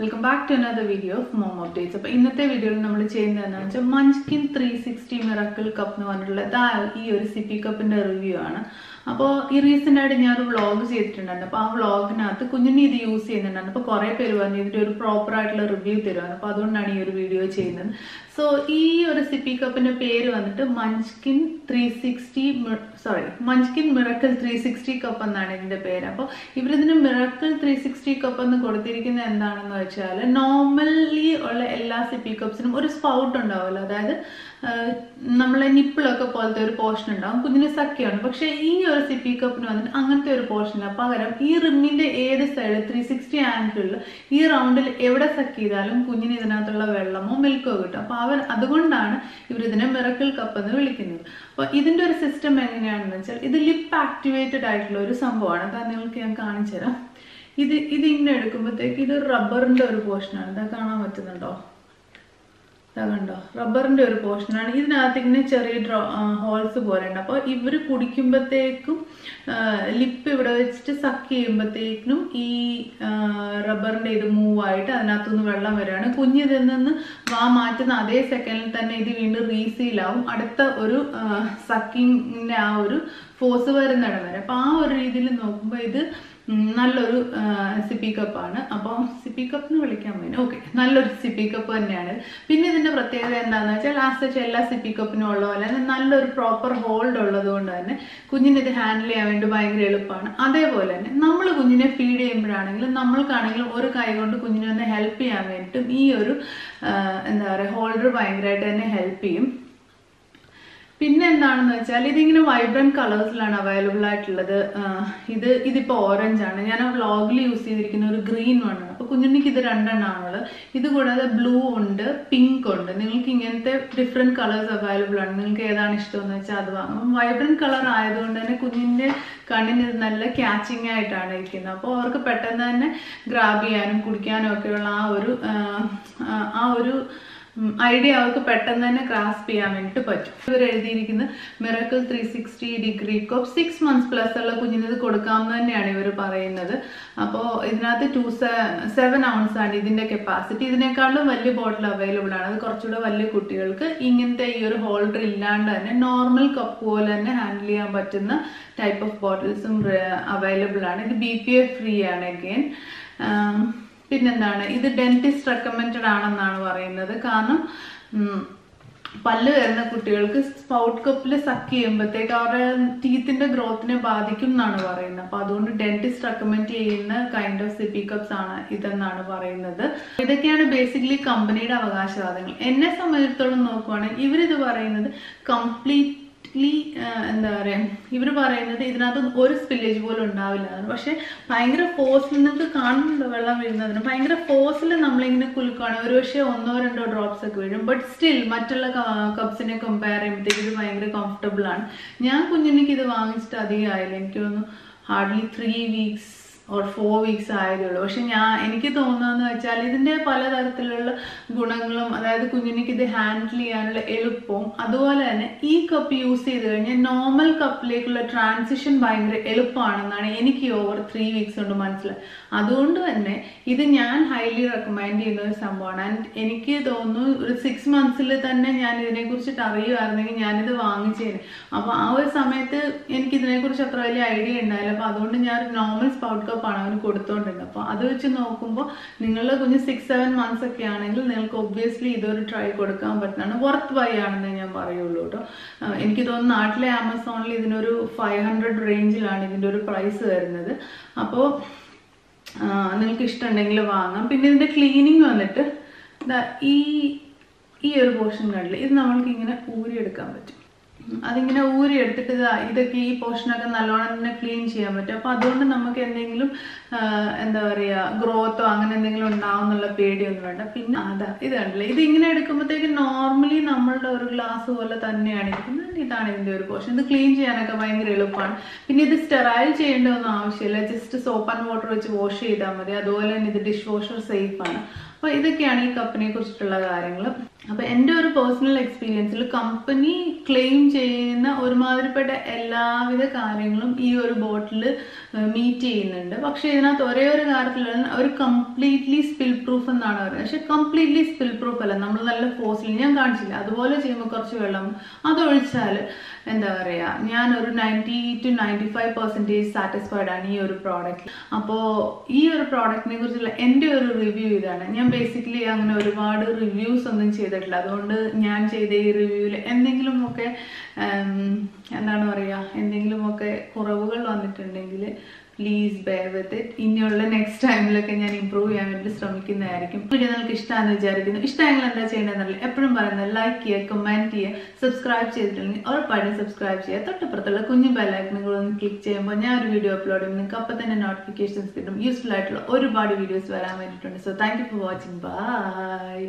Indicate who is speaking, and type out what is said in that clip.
Speaker 1: Welcome back to another video of mom updates അപ്പോൾ ഇന്നത്തെ വീഡിയോയിൽ നമ്മൾ ചെയ്യുന്നത് എന്താണെന്ന് വെച്ചാൽ Munchkin three sixty miracle cup എന്ന് പറഞ്ഞിട്ടുള്ള ഈ ഒരു സിപ്പി കപ്പിന്റെ റിവ്യൂ ആണ്. അപ്പോൾ ഈ റീസെന്റ് ആയിട്ട് ഞാൻ ഒരു വ്ളോഗ് ചെയ്തിട്ടുണ്ടായിരുന്നു. അപ്പോൾ ആ വ്ളോഗിനകത്ത് കുഞ്ഞുണ്ണി ഇത് യൂസ് ചെയ്യുന്നുണ്ടായിരുന്നു. അപ്പോൾ കുറേ പേര് പറഞ്ഞു ഇതിന്റെ ഒരു പ്രോപ്പർ ആയിട്ടുള്ള റിവ്യൂ തരുവാണ് അപ്പോൾ അതുകൊണ്ടാണ് ഈ ഒരു വീഡിയോ ചെയ്യുന്നത്. സോ ഈ ഒരു സിപ്പി കപ്പിന്റെ പേര് വന്നിട്ട് Munchkin three sixty sorry Munchkin miracle three sixty cup എന്നാണ് ഇതിന്റെ പേര്. അപ്പോൾ ഇവരിതിന് മിറക്കിൾ ത്രീ സിക്സ്റ്റി കപ്പ് എന്ന് കൊടുത്തിരിക്കുന്നത് എന്താണെന്ന് വെച്ചാൽ നോർമലി ഉള്ള എല്ലാ സിപ്പി കപ്സിനും ഒരു സ്പൗട്ട് ഉണ്ടാവുമല്ലോ. അതായത് നമ്മളെ നിപ്പിളൊക്കെ പോലത്തെ ഒരു പോർഷൻ ഉണ്ടാവും. കുഞ്ഞിന് സഖ്യമാണ്. പക്ഷേ ഈ ഒരു സിപ്പി കപ്പിന് വന്നിട്ട് അങ്ങനത്തെ ഒരു പോർഷൻ ഇല്ല പകരം ഈ റിമ്മിന്റെ ഏത് സൈഡ് ത്രീ സിക്സ്റ്റി ആംഗിളിൽ ഈ റൗണ്ടിൽ എവിടെ സക്ക് ചെയ്താലും കുഞ്ഞിന് ഇതിനകത്തുള്ള വെള്ളമോ മിൽക്കോ കിട്ടും. അപ്പൊ അവർ അതുകൊണ്ടാണ് ഇവർ ഇതിനെ മിറക്കിൾ കപ്പ് എന്ന് വിളിക്കുന്നത്. അപ്പൊ ഇതിന്റെ ഒരു സിസ്റ്റം എങ്ങനെയാണെന്ന് വെച്ചാൽ ഇത് ലിപ്പ് ആക്ടിവേറ്റഡ് ആയിട്ടുള്ള ഒരു സംഭവമാണ്. അത് നിങ്ങൾക്ക് ഞാൻ കാണിച്ചു തരാം ഇത് ഇത് ഇങ്ങനെ എടുക്കുമ്പോഴത്തേക്ക് ഇത് റബ്ബറിന്റെ ഒരു പോർഷനാണ് ഇതാ കാണാൻ പറ്റുന്നുണ്ടോ? കണ്ടോ? റബ്ബറിന്റെ ഒരു പോർഷനാണ് ഇതിനകത്ത് ഇങ്ങനെ ചെറിയ ഡ്രോ ഹോൾസ് പോലെ ഉണ്ട്. അപ്പോൾ ഇവർ കുടിക്കുമ്പോഴത്തേക്കും ലിപ്പ് ഇവിടെ വെച്ചിട്ട് സക്ക് ചെയ്യുമ്പോഴത്തേക്കും ഈ റബ്ബറിന്റെ ഇത് മൂവ് ആയിട്ട് അതിനകത്തുനിന്ന് വെള്ളം വരികയാണ് കുഞ്ഞ് ഇതിൽ നിന്ന് വാ മാറ്റുന്ന അതേ സെക്കൻഡിൽ തന്നെ ഇത് വീണ്ടും റീസീൽ ആവും. അടുത്ത ഒരു സക്കിങ്ങിന്റെ ആ ഒരു ഫോഴ്സ് വരുന്നിടം വരെ. അപ്പോൾ ആ ഒരു രീതിയിൽ നോക്കുമ്പോൾ ഇത് നല്ലൊരു സിപ്പി കപ്പാണ് അപ്പോൾ സിപ്പി കപ്പ് എന്ന് വിളിക്കാൻ പറ്റും ഓക്കെ നല്ലൊരു സിപ്പി കപ്പ് തന്നെയാണ്. പിന്നെ ഇതിന്റെ പ്രത്യേകത എന്താണെന്ന് വെച്ചാൽ ലാസ്റ്റ് വെച്ചാൽ എല്ലാ സിപ്പി കപ്പിനും ഉള്ള പോലെ തന്നെ നല്ലൊരു പ്രോപ്പർ ഹോൾഡ് ഉള്ളത് കൊണ്ട് തന്നെ കുഞ്ഞിനെ ഇത് ഹാൻഡിൽ ചെയ്യാൻ വേണ്ടി ഭയങ്കര എളുപ്പമാണ്. അതേപോലെ തന്നെ നമ്മൾ കുഞ്ഞിനെ ഫീഡ് ചെയ്യുമ്പോഴാണെങ്കിലും നമ്മൾക്കാണെങ്കിലും ഒരു കൈ കൊണ്ട് കുഞ്ഞിനെ ഒന്ന് ഹെൽപ്പ് ചെയ്യാൻ വേണ്ടിയിട്ടും ഈ ഒരു എന്താ പറയുക ഹോൾഡർ ഭയങ്കരമായിട്ട് തന്നെ ഹെൽപ്പ് ചെയ്യും. പിന്നെ എന്താണെന്ന് വെച്ചാൽ ഇതിങ്ങനെ വൈബ്രന്റ് കളേഴ്സിലാണ് അവൈലബിൾ ആയിട്ടുള്ളത്. ഇത് ഇതിപ്പോ ഓറഞ്ച് ആണ്. ഞാൻ ആ വ്ളോഗിൽ യൂസ് ചെയ്തിരിക്കുന്ന ഒരു ഗ്രീൻ ആണ്. അപ്പൊ കുഞ്ഞുണ്ണിക്ക് ഇത് രണ്ടെണ്ണമാണുള്ളത് ഇത് കൂടാതെ ബ്ലൂ ഉണ്ട് പിങ്ക് ഉണ്ട്. നിങ്ങൾക്ക് ഇങ്ങനത്തെ ഡിഫറെന്റ് കളേഴ്സ് അവൈലബിൾ ആണ്. നിങ്ങൾക്ക് ഏതാണ് ഇഷ്ടമെന്ന് വെച്ചാൽ അത് വാങ്ങും. വൈബ്രന്റ് കളർ ആയതുകൊണ്ട് തന്നെ കുഞ്ഞിന്റെ കണ്ണിന് ഇത് നല്ല ക്യാച്ചിങ് ആയിട്ടാണ് ഇരിക്കുന്നത്. അപ്പോൾ അവർക്ക് പെട്ടെന്ന് തന്നെ ഗ്രാബ് ചെയ്യാനും കുടിക്കാനും ഒക്കെയുള്ള ആ ഒരു ആ ഒരു ഐഡിയ അവർക്ക് പെട്ടെന്ന് തന്നെ ഗ്രാസ്പ് ചെയ്യാൻ വേണ്ടിട്ട് പറ്റും. ഇവർ എഴുതിയിരിക്കുന്ന miracle three sixty degree cup six months plus ഉള്ള കുഞ്ഞിന് ഇത് കൊടുക്കാമെന്ന് തന്നെയാണ് ഇവർ പറയുന്നത്. അപ്പോൾ ഇതിനകത്ത് ടു സെവൻ ഔൺസ് ആണ് ഇതിന്റെ കപ്പാസിറ്റി ഇതിനേക്കാളും വലിയ ബോട്ടിൽ അവൈലബിൾ ആണ്. അത് കുറച്ചുകൂടെ വലിയ കുട്ടികൾക്ക് ഇങ്ങനത്തെ ഈ ഒരു ഹോൾഡർ ഇല്ലാണ്ട് തന്നെ നോർമൽ കപ്പ് പോലെ തന്നെ ഹാൻഡിൽ ചെയ്യാൻ പറ്റുന്ന ടൈപ്പ് ഓഫ് ബോട്ടിൽസും അവൈലബിൾ ആണ്. ഇത് ബി പി ഫ്രീ ആണ് അഗെയിൻ പിന്നെന്താണ്? ഇത് ഡെന്റിസ്റ്റ് റെക്കമെൻഡ് ആണെന്നാണ് പറയുന്നത്. കാരണം പല്ല് വരുന്ന കുട്ടികൾക്ക് സ്പൗട്ട് കപ്പിൽ സക്ക് ചെയ്യുമ്പോഴത്തേക്ക് അവരുടെ ടീത്തിന്റെ ഗ്രോത്തിനെ ബാധിക്കും എന്നാണ് പറയുന്നത്. അപ്പൊ അതുകൊണ്ട് ഡെന്റിസ്റ്റ് റെക്കമെൻഡ് ചെയ്യുന്ന കൈൻഡ് ഓഫ് സിപ്പി കപ്സ് ആണ് ഇതെന്നാണ് പറയുന്നത്. ഇതൊക്കെയാണ് ബേസിക്കലി കമ്പനിയുടെ അവകാശവാദങ്ങൾ. എന്നെ സംബന്ധിച്ചിടത്തോളം നോക്കുവാണെങ്കിൽ ഇവരിത് പറയുന്നത് കംപ്ലീറ്റ് ലി എന്താ പറയാ ഇവർ പറയുന്നത് ഇതിനകത്ത് ഒരു സ്പില്ലേജ് പോലും ഉണ്ടാവില്ല. പക്ഷെ ഭയങ്കര ഫോഴ്സിൽ നിങ്ങൾക്ക് കാണുന്നുണ്ടോ വെള്ളം വീഴുന്നതിന്? ഭയങ്കര ഫോഴ്സിൽ നമ്മളിങ്ങനെ കുലുക്കുകയാണ് ഒരു പക്ഷേ ഒന്നോ രണ്ടോ ഡ്രോപ്സ് ഒക്കെ വീഴും. ബട്ട് സ്റ്റിൽ മറ്റുള്ള കപ്സിനെ കമ്പയർ ചെയ്യുമ്പോഴത്തേക്ക് ഇത് ഭയങ്കര കംഫർട്ടബിൾ ആണ്. ഞാൻ കുഞ്ഞിനേക്ക് ഇത് വാങ്ങിച്ചിട്ട് അധികം ആയില്ല എനിക്ക് തോന്നുന്നു hardly three weeks or four weeks ആയതേ ഉള്ളൂ പക്ഷെ ഞാൻ എനിക്ക് തോന്നുന്നതെന്ന് വെച്ചാൽ ഇതിന്റെ പലതരത്തിലുള്ള ഗുണങ്ങളും അതായത് കുഞ്ഞിനിക്ക് ഇത് ഹാൻഡിൽ ചെയ്യാനുള്ള എളുപ്പവും അതുപോലെ തന്നെ ഈ കപ്പ് യൂസ് ചെയ്ത് കഴിഞ്ഞാൽ നോർമൽ കപ്പിലേക്കുള്ള ട്രാൻസിഷൻ ഭയങ്കര എളുപ്പമാണെന്നാണ് എനിക്ക് ഓവർ ത്രീ വീക്സ് കൊണ്ട് മനസ്സിലായി അതുകൊണ്ട് തന്നെ ഇത് ഞാൻ ഹൈലി റെക്കമെൻഡ് ചെയ്യുന്ന ഒരു സംഭവമാണ്. ആൻഡ് എനിക്ക് തോന്നുന്നു ഒരു സിക്സ് മന്ത്സിൽ തന്നെ ഞാൻ ഇതിനെക്കുറിച്ചിട്ട് അറിയുമായിരുന്നെങ്കിൽ ഞാനിത് വാങ്ങിച്ചേനെ. അപ്പോൾ ആ ഒരു സമയത്ത് എനിക്ക് ഇതിനെക്കുറിച്ച് അത്ര വലിയ ഐഡിയ ഉണ്ടായില്ല. അപ്പോൾ അതുകൊണ്ട് ഞാൻ നോർമൽ സ്പൗട്ട് കപ്പാണ് അവന് കൊടുത്തോണ്ടിരുന്നത് അപ്പോൾ അത് വെച്ച് നോക്കുമ്പോൾ നിങ്ങളുടെ കുഞ്ഞ് സിക്സ് സെവൻ മന്ത്സ് ഒക്കെ ആണെങ്കിൽ നിങ്ങൾക്ക് ഒബ്വിയസ്ലി ഇതൊരു ട്രൈ കൊടുക്കാൻ പറ്റുന്നതാണ്. വർത്ത് ബൈ ആണെന്ന് ഞാൻ പറയുള്ളൂ കേട്ടോ. എനിക്ക് തോന്നുന്നു നാട്ടിലെ ആമസോണിൽ ഇതിനൊരു ഫൈവ് ഹൺഡ്രഡ് റേഞ്ചിലാണ് ഇതിന്റെ ഒരു പ്രൈസ് വരുന്നത്. അപ്പോൾ നിങ്ങൾക്ക് ഇഷ്ടമുണ്ടെങ്കിൽ വാങ്ങാം. പിന്നെ ഇതിന്റെ ക്ലീനിങ് വന്നിട്ട് ഈ ഈ ഒരു പോർഷൻ കണ്ടില്ല? ഇത് നമ്മൾക്ക് ഇങ്ങനെ ഊരിയെടുക്കാൻ പറ്റും. അതിങ്ങനെ ഊരി എടുത്തിട്ട് ഇതാ ഇതൊക്കെ ഈ പോർഷനൊക്കെ നല്ലോണം തന്നെ ക്ലീൻ ചെയ്യാൻ പറ്റും. അപ്പോൾ അതുകൊണ്ട് നമുക്ക് എന്തെങ്കിലും എന്താ പറയുക ഗ്രോത്തോ അങ്ങനെ എന്തെങ്കിലും ഉണ്ടാവും എന്നുള്ള പേടിയൊന്നും വേണ്ട. പിന്നെ അതാ ഇത് കണ്ടില്ലേ? ഇത് ഇങ്ങനെ എടുക്കുമ്പോഴത്തേക്ക് നോർമലി നമ്മളുടെ ഒരു ഗ്ലാസ് പോലെ തന്നെയാണ് ഇരിക്കുന്നത്. ഇതാണ് ഇതിന്റെ ഒരു പോർഷൻ ഇത് ക്ലീൻ ചെയ്യാനൊക്കെ ഭയങ്കര എളുപ്പമാണ്. പിന്നെ ഇത് സ്റ്റെറൈൽ ചെയ്യേണ്ട ഒന്നും ആവശ്യമില്ല. ജസ്റ്റ് സോപ്പ് ആൻഡ് വാട്ടർ വെച്ച് വാഷ് ചെയ്താൽ മതി. അതുപോലെ തന്നെ ഇത് ഡിഷ് വാഷർ സേഫ് ആണ്. അപ്പോൾ ഇതൊക്കെയാണ് ഈ കപ്പിനെ കുറിച്ചിട്ടുള്ള കാര്യങ്ങൾ അപ്പോൾ എന്റെ ഒരു പേഴ്സണൽ എക്സ്പീരിയൻസിൽ കമ്പനി ക്ലെയിം ചെയ്യുന്ന ഒരുമാതിരിപ്പെട്ട എല്ലാവിധ കാര്യങ്ങളും ഈ ഒരു ബോട്ടിൽ മീറ്റ് ചെയ്യുന്നുണ്ട്. പക്ഷേ ഇതിനകത്ത് ഒരേ ഒരു കാര്യത്തിലുള്ള ഒരു കംപ്ലീറ്റ്ലി സ്പിൽ പ്രൂഫ് എന്നാണ് പറയുന്നത്. പക്ഷെ കംപ്ലീറ്റ്ലി സ്പിൽ പ്രൂഫ് അല്ല. നമ്മൾ നല്ല ഫോസിൽ ഞാൻ കാണിച്ചില്ല. അതുപോലെ ചെയ്യുമ്പോൾ കുറച്ച് വെള്ളം. അതൊഴിച്ചാൽ എന്താ പറയുക ഞാൻ ഒരു ninety two ninety five percentage satisfied ആണ് ഈ ഒരു പ്രോഡക്റ്റ് അപ്പോൾ ഈ ഒരു പ്രോഡക്റ്റിനെ കുറിച്ചുള്ള എന്റെ ഒരു റിവ്യൂ ഇതാണ്. ഞാൻ ബേസിക്കലി അങ്ങനെ ഒരുപാട് റിവ്യൂസ് ഒന്നും ചെയ്തിട്ടില്ല. അതുകൊണ്ട് ഞാൻ ചെയ്ത ഈ റിവ്യൂവിൽ എന്തെങ്കിലുമൊക്കെ എന്താണ് പറയുക എന്തെങ്കിലുമൊക്കെ കുറവുകൾ വന്നിട്ടുണ്ടെങ്കിൽ പ്ലീസ് ബെയർ വിത്ത് ഇറ്റ് ഇനിയുള്ള നെക്സ്റ്റ് ടൈമിലൊക്കെ ഞാൻ ഇമ്പ്രൂവ് ചെയ്യാൻ വേണ്ടി ശ്രമിക്കുന്നതായിരിക്കും. വീഡിയോ നിങ്ങൾക്ക് ഇഷ്ടമാണെന്ന് വിചാരിക്കുന്നു. ഇഷ്ടമെങ്കിൽ എന്താ ചെയ്യേണ്ടതെന്നല്ല എപ്പോഴും പറയുന്നത് ലൈക്ക് ചെയ്യുക കമന്റ് ചെയ്യുക സബ്സ്ക്രൈബ് ചെയ്തിട്ടുണ്ടെങ്കിൽ ഉറപ്പായിട്ടും സബ്സ്ക്രൈബ് ചെയ്യുക. തൊട്ടപ്പുറത്തുള്ള കുഞ്ഞു ബെല്ലൈക്കണുകൾ ഒന്ന് ക്ലിക്ക് ചെയ്യുമ്പോൾ ഞാൻ ഒരു വീഡിയോ അപ്ലോഡ് ചെയ്യും. നിങ്ങൾക്ക് അപ്പം തന്നെ നോട്ടിഫിക്കേഷൻസ് കിട്ടും. യൂസ്ഫുൾ ആയിട്ടുള്ള ഒരുപാട് വീഡിയോസ് വരാൻ വേണ്ടിയിട്ടുണ്ട്. So thank for watching bye